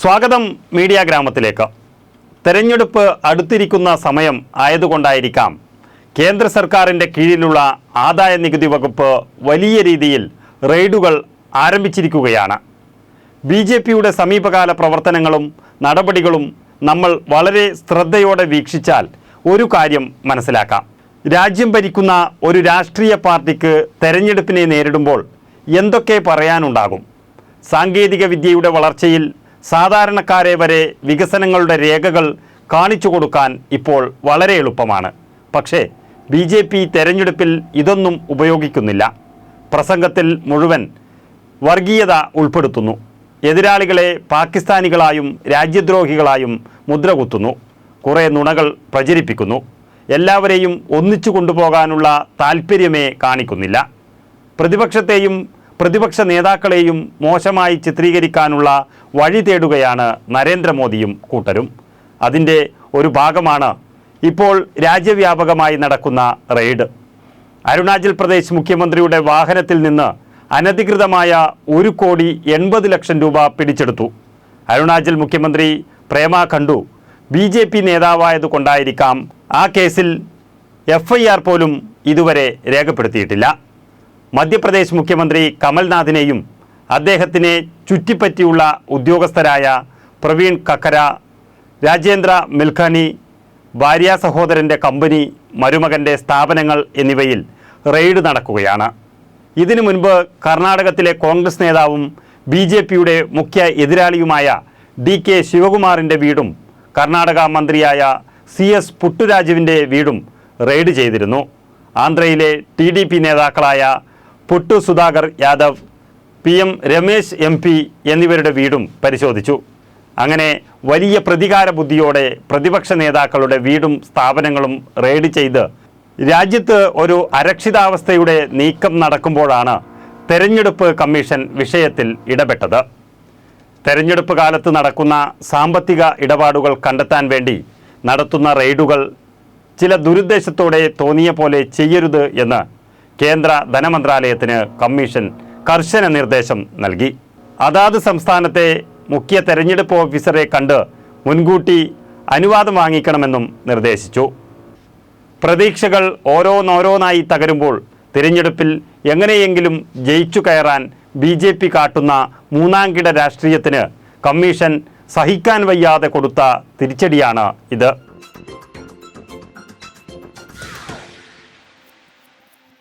സ്വാഗതം മീഡിയ ഗ്രാമത്തിലേക്ക്. തെരഞ്ഞെടുപ്പ് അടുത്തിരിക്കുന്ന സമയം ആയതുകൊണ്ടായിരിക്കാം. കേന്ദ്ര സർക്കാരിന്റെ കീഴിലുള്ള ആദായ നികുതി വകുപ്പ് വലിയ രീതിയിൽ റെയ്ഡുകൾ ആരംഭിച്ചിരിക്കുകയാണ്. ബി ജെ പിയുടെ സമീപകാല പ്രവർത്തനങ്ങളും നടപടികളും നമ്മൾ വളരെ ശ്രദ്ധയോടെ വീക്ഷിച്ചാൽ ഒരു കാര്യം മനസ്സിലാക്കാം. രാജ്യം ഭരിക്കുന്ന ഒരു രാഷ്ട്രീയ പാർട്ടിക്ക് തെരഞ്ഞെടുപ്പിനെ നേരിടുമ്പോൾ എന്തൊക്കെ പറയാനുണ്ടാകും? സാങ്കേതിക വിദ്യയുടെ വളർച്ചയിൽ സാധാരണക്കാരെ വരെ വികസനങ്ങളുടെ രേഖകൾ കാണിച്ചു കൊടുക്കാൻ ഇപ്പോൾ വളരെ എളുപ്പമാണ്. പക്ഷേ ബി ജെ പി തെരഞ്ഞെടുപ്പിൽ ഇതൊന്നും ഉപയോഗിക്കുന്നില്ല. പ്രസംഗത്തിൽ മുഴുവൻ വർഗീയത ഉൾപ്പെടുത്തുന്നു. എതിരാളികളെ പാകിസ്ഥാനികളായും രാജ്യദ്രോഹികളായും മുദ്രകുത്തുന്നു. കുറേ നുണകൾ പ്രചരിപ്പിക്കുന്നു. എല്ലാവരെയും ഒന്നിച്ചു കൊണ്ടുപോകാനുള്ള താൽപ്പര്യമേ കാണിക്കുന്നില്ല. പ്രതിപക്ഷത്തെയും പ്രതിപക്ഷ നേതാക്കളെയും മോശമായി ചിത്രീകരിക്കാനുള്ള വഴി തേടുകയാണ് നരേന്ദ്രമോദിയും കൂട്ടരും. അതിന്റെ ഒരു ഭാഗമാണ് ഇപ്പോൾ രാജ്യവ്യാപകമായി നടക്കുന്ന റെയ്ഡ്. അരുണാചൽ പ്രദേശ് മുഖ്യമന്ത്രിയുടെ വാഹനത്തിൽ നിന്ന് അനധികൃതമായ ഒരു കോടി എൺപത് ലക്ഷം രൂപ പിടിച്ചെടുത്തു. അരുണാചൽ മുഖ്യമന്ത്രി Pema Khandu B J P നേതാവായതുകൊണ്ടായിരിക്കാം ആ കേസിൽ എഫ് ഐ ആർ പോലും ഇതുവരെ രേഖപ്പെടുത്തിയിട്ടില്ല. മധ്യപ്രദേശ് മുഖ്യമന്ത്രി കമൽനാഥിനെയും അദ്ദേഹത്തിനെ ചുറ്റിപ്പറ്റിയുള്ള ഉദ്യോഗസ്ഥരായ പ്രവീൺ കക്കര രാജേന്ദ്ര മിൽഖാനി ഭാര്യ സഹോദരന്റെ കമ്പനി മരുമകന്റെ സ്ഥാപനങ്ങൾ എന്നിവയിൽ റെയ്ഡ് നടക്കുകയാണ്. ഇതിനു മുൻപ് കർണാടകത്തിലെ കോൺഗ്രസ് നേതാവും ബി ജെ പിയുടെ മുഖ്യ എതിരാളിയുമായ ഡി കെ ശിവകുമാറിന്റെ വീടും കർണാടക മന്ത്രിയായ സി എസ് പുട്ടുരാജുവിന്റെ വീടും റെയ്ഡ് ചെയ്തിരുന്നു. ആന്ധ്രയിലെ ടി ഡി പി നേതാക്കളായ Puttu Sudhakar Yadav P M Ramesh M P എന്നിവരുടെ വീടും പരിശോധിച്ചു. അങ്ങനെ വലിയ പ്രതികാര ബുദ്ധിയോടെ പ്രതിപക്ഷ നേതാക്കളുടെ വീടും സ്ഥാപനങ്ങളും റെയ്ഡ് ചെയ്ത് രാജ്യത്ത് ഒരു അരക്ഷിതാവസ്ഥയുടെ നീക്കം നടക്കുമ്പോഴാണ് തെരഞ്ഞെടുപ്പ് കമ്മീഷൻ വിഷയത്തിൽ ഇടപെട്ടത്. തെരഞ്ഞെടുപ്പ് കാലത്ത് നടക്കുന്ന സാമ്പത്തിക ഇടപാടുകൾ കണ്ടെത്താൻ വേണ്ടി നടത്തുന്ന റെയ്ഡുകൾ ചില ദുരുദ്ദേശത്തോടെ തോന്നിയ പോലെ ചെയ്യരുത് എന്ന് കേന്ദ്ര ധനമന്ത്രാലയത്തിന് കമ്മീഷൻ കർശന നിർദ്ദേശം നൽകി. അതാത് സംസ്ഥാനത്തെ മുഖ്യ തെരഞ്ഞെടുപ്പ് ഓഫീസറെ കണ്ട് മുൻകൂട്ടി അനുവാദം വാങ്ങിക്കണമെന്നും നിർദ്ദേശിച്ചു. പ്രതീക്ഷകൾ ഓരോന്നോരോന്നായി തകരുമ്പോൾ തിരഞ്ഞെടുപ്പിൽ എങ്ങനെയെങ്കിലും ജയിച്ചു കയറാൻ ബി ജെ പി കാട്ടുന്ന മൂന്നാംകിട രാഷ്ട്രീയത്തിന് കമ്മീഷൻ സഹിക്കാൻ വയ്യാതെ കൊടുത്ത തിരിച്ചടിയാണ് ഇത്.